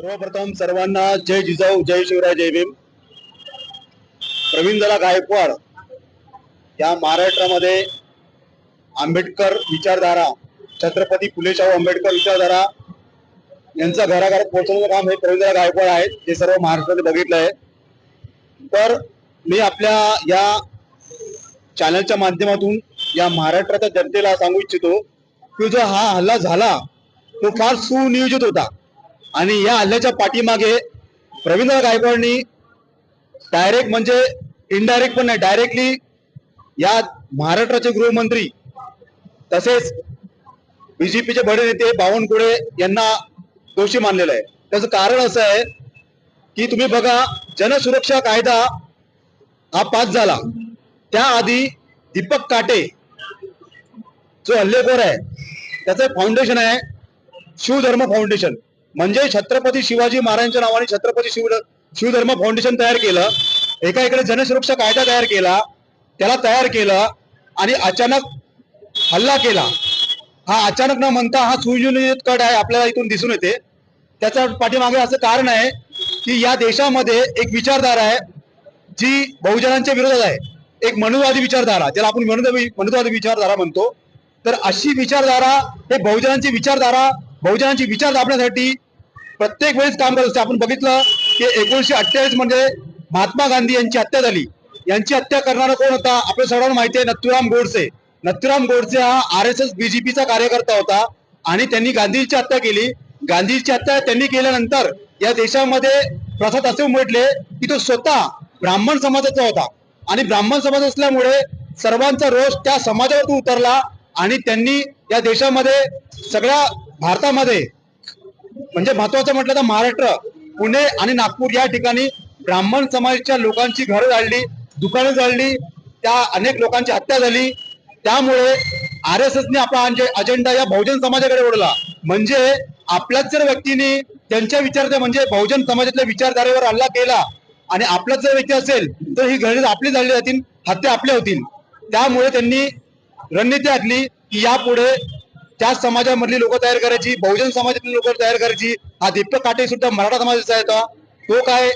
सर्वप्रथम सर्वांना जय जिजाऊ जय शिवराय जय भीम. प्रवीणदला गायकवाड या महाराष्ट्रामध्ये आंबेडकर विचारधारा छत्रपती फुले शाहू आंबेडकर विचारधारा यांचा घराघरात पोहोचवण्याचं काम हे प्रवीणदला गायकवाड आहेत जे सर्व महाराष्ट्रामध्ये बघितलं आहे. तर मी आपल्या या चॅनलच्या माध्यमातून या महाराष्ट्राच्या जनतेला सांगू इच्छितो की जो हा हल्ला झाला तो फार सुनियोजित होता. आणि या हल्ल्याच्या पाठीमागे रवींद्र गायकवाडनी डायरेक्ट म्हणजे इनडायरेक्ट पण नाही डायरेक्टली या महाराष्ट्राचे गृहमंत्री तसेच बीजेपीचे बडे नेते बावनकुळे यांना दोषी मानलेलं आहे. त्याचं कारण असं आहे की तुम्ही बघा जनसुरक्षा कायदा हा पास झाला. त्याआधी दीपक काटे जो हल्लेखोर आहे त्याचं फाउंडेशन आहे शिवधर्म फाउंडेशन म्हणजे छत्रपती शिवाजी महाराजांच्या नावाने छत्रपती शिव शिवधर्म फाउंडेशन तयार केलं. एका इकडे जनसुरक्षा कायदा तयार केला. त्याला तयार केलं आणि अचानक हल्ला केला. हा अचानक न म्हणता हा सुयोजित कट आहे आपल्याला इथून दिसून येते. त्याच्या पाठीमागे असं कारण आहे की या देशामध्ये एक विचारधारा आहे जी बहुजनांच्या विरोधात आहे. एक मनुवादी विचारधारा ज्याला आपण मनुवादी मनुवादी विचारधारा म्हणतो. तर अशी विचारधारा हे बहुजनांची विचारधारा बहुजनांची विचार दाबण्यासाठी प्रत्येक वेळेस काम करत असते. आपण बघितलं की एकोणीशे अठ्ठेचाळीसमध्ये महात्मा गांधी यांची हत्या झाली. यांची हत्या करणारा कोण होता? आपल्या सर्वांना माहिती आहे नथुराम गोडसे. नथुराम गोडसे हा आर एस एस बीजेपीचा कार्यकर्ता होता आणि त्यांनी गांधीजीची हत्या केली. गांधीजीची हत्या त्यांनी केल्यानंतर या देशामध्ये प्रसाद असे उमटले की तो स्वतः ब्राह्मण समाजाचा होता. आणि ब्राह्मण समाज असल्यामुळे सर्वांचा रोष त्या समाजावरती उतरला आणि त्यांनी या देशामध्ये सगळ्या भारतामध्ये म्हणजे महत्वाचं म्हटलं तर महाराष्ट्र पुणे आणि नागपूर या ठिकाणी ब्राह्मण समाजाच्या लोकांची घरं जाळली दुकानं जाळली त्या अनेक लोकांची हत्या झाली. त्यामुळे आर एस एसने आपला अजेंडा या बहुजन समाजाकडे ओढला. म्हणजे आपल्याच जर व्यक्तीने त्यांच्या विचार म्हणजे बहुजन समाजातल्या विचारधारेवर हल्ला केला आणि आपलाच जर व्यक्ती असेल तर ही घरे आपली झाली जातील हत्या आपल्या होतील. त्यामुळे त्यांनी रणनीती आखली की यापुढे त्याच समाजामधली लोक तयार करायची बहुजन समाजातली लोक तयार करायची. हा दीपक काटे सुद्धा मराठा समाजाचा आहे तो. तो काय?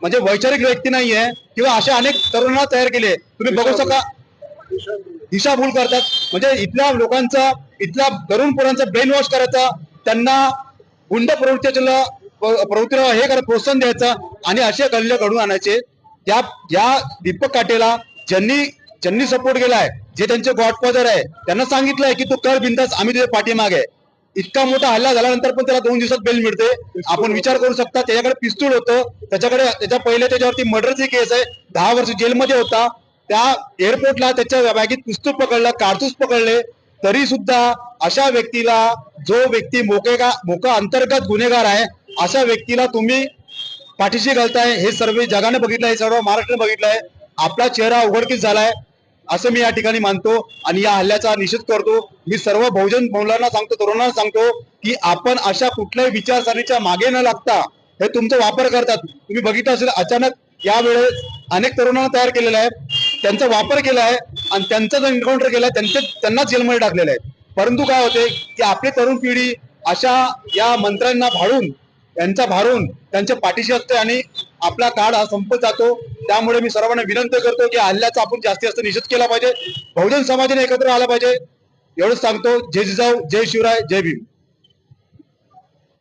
म्हणजे वैचारिक व्यक्ती नाहीये किंवा अशा अनेक तरुणांना तयार केले. तुम्ही बघू शका दिशाभूल करतात. म्हणजे इथल्या लोकांचा इथल्या तरुण पोरांचा ब्रेन वॉश करायचा. त्यांना गुंड प्रवृत्तीला प्रवृत्तीला हे करा प्रोत्साहन द्यायचं आणि असे गल्ले घडून आणायचे. त्या या दीपक काटेला ज्यांनी ज्यांनी सपोर्ट केलाय जे त्यांचे गॉडफादर आहे त्यांना सांगितलंय की तू कर बिंदास आम्ही तुझ्या पाठीमागे आहे. इतका मोठा हल्ला झाल्यानंतर पण त्याला दोन दिवसात बेल मिळते. आपण विचार करू शकता त्याच्याकडे पिस्तूल होतं. त्याच्याकडे त्याच्या पहिले त्याच्यावरती मर्डरची केस आहे. दहा वर्ष जेलमध्ये होता. त्या एअरपोर्टला त्याच्या बॅगेत पिस्तूल पकडलं कारतूस पकडले. तरी सुद्धा अशा व्यक्तीला जो व्यक्ती मोकेगा मोका अंतर्गत गुन्हेगार आहे अशा व्यक्तीला तुम्ही पाठीशी घालताय. हे सर्व जगाने बघितलंय हे सर्व महाराष्ट्राने बघितलंय. आपला चेहरा उघडकीस झालाय. असं मी या ठिकाणी मानतो आणि या हल्ल्याचा निषेध करतो. मी सर्व बहुजन मुलांना सांगतो तरुणांना सांगतो की आपण अशा कुठल्याही विचारसरणीच्या मागे न लागता हे तुमचा वापर करतात. तुम्ही बघितलं असेल अचानक यावेळेस अनेक तरुणांना तयार केलेला आहे त्यांचा वापर केला आहे आणि त्यांचा जो एन्काउंटर आहे त्यांचे त्यांनाच जेलमध्ये टाकलेलं आहे परंतु काय होते की आपली तरुण पिढी अशा या मंत्र्यांना भाळून त्यांचा भारून त्यांच्या पाठीशी असते आणि आपला काळ हा संपत जातो. त्यामुळे मी सर्वांना विनंती करतो की हल्ल्याचा आपण जास्तीत जास्त निषेध केला पाहिजे. बहुजन समाजाने एकत्र आला पाहिजे. एवढंच सांगतो. जय जिजाऊ जय शिवराय जय भीम.